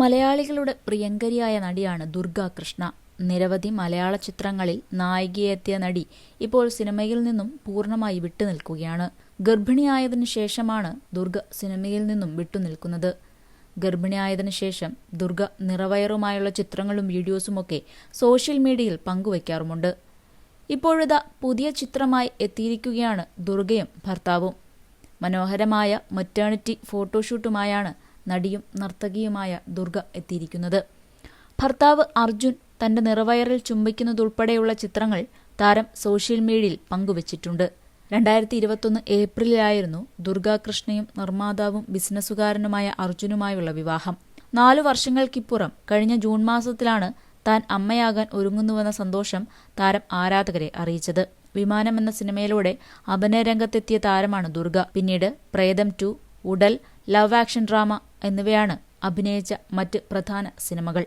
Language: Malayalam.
മലയാളികളുടെ പ്രിയങ്കരിയായ നടിയാണ് ദുർഗ കൃഷ്ണ. നിരവധി മലയാള ചിത്രങ്ങളിൽ നായികയെത്തിയ നടി ഇപ്പോൾ സിനിമയിൽ നിന്നും പൂർണമായി വിട്ടുനിൽക്കുകയാണ്. ഗർഭിണിയായതിനു ശേഷമാണ് ദുർഗ സിനിമയിൽ നിന്നും വിട്ടുനിൽക്കുന്നത്. ഗർഭിണിയായതിനു ശേഷം ദുർഗ നിറവയറുമായുള്ള ചിത്രങ്ങളും വീഡിയോസുമൊക്കെ സോഷ്യൽ മീഡിയയിൽ പങ്കുവയ്ക്കാറുമുണ്ട് ഇപ്പോഴിതാ പുതിയ ചിത്രമായി എത്തിയിരിക്കുകയാണ് ദുർഗയും ഭർത്താവും. മനോഹരമായ മറ്റേണിറ്റി ഫോട്ടോഷൂട്ടുമായാണ് നടിയും നർത്തകിയുമായ ദുർഗ എത്തിയിരിക്കുന്നത്. ഭർത്താവ് അർജുൻ തന്റെ നിറവയറിൽ ചുംബിക്കുന്നതുൾപ്പെടെയുള്ള ചിത്രങ്ങൾ താരം സോഷ്യൽ മീഡിയയിൽ പങ്കുവച്ചിട്ടുണ്ട്. രണ്ടായിരത്തി ഇരുപത്തൊന്ന് ഏപ്രിലിലായിരുന്നു ദുർഗാകൃഷ്ണയും നിർമ്മാതാവും ബിസിനസ്സുകാരനുമായ അർജുനുമായുള്ള വിവാഹം. നാലു വർഷങ്ങൾക്കിപ്പുറം കഴിഞ്ഞ ജൂൺ മാസത്തിലാണ് താൻ അമ്മയാകാൻ ഒരുങ്ങുന്നുവെന്ന സന്തോഷം താരം ആരാധകരെ അറിയിച്ചത്. വിമാനം എന്ന സിനിമയിലൂടെ അഭിനയ രംഗത്തെത്തിയ താരമാണ് ദുർഗ. പിന്നീട് പ്രേതം ടു ഉടൽ ലവ് ആക്ഷൻ ഡ്രാമ എന്നിവയാണ് അഭിനയിച്ച മറ്റ് പ്രധാന സിനിമകൾ.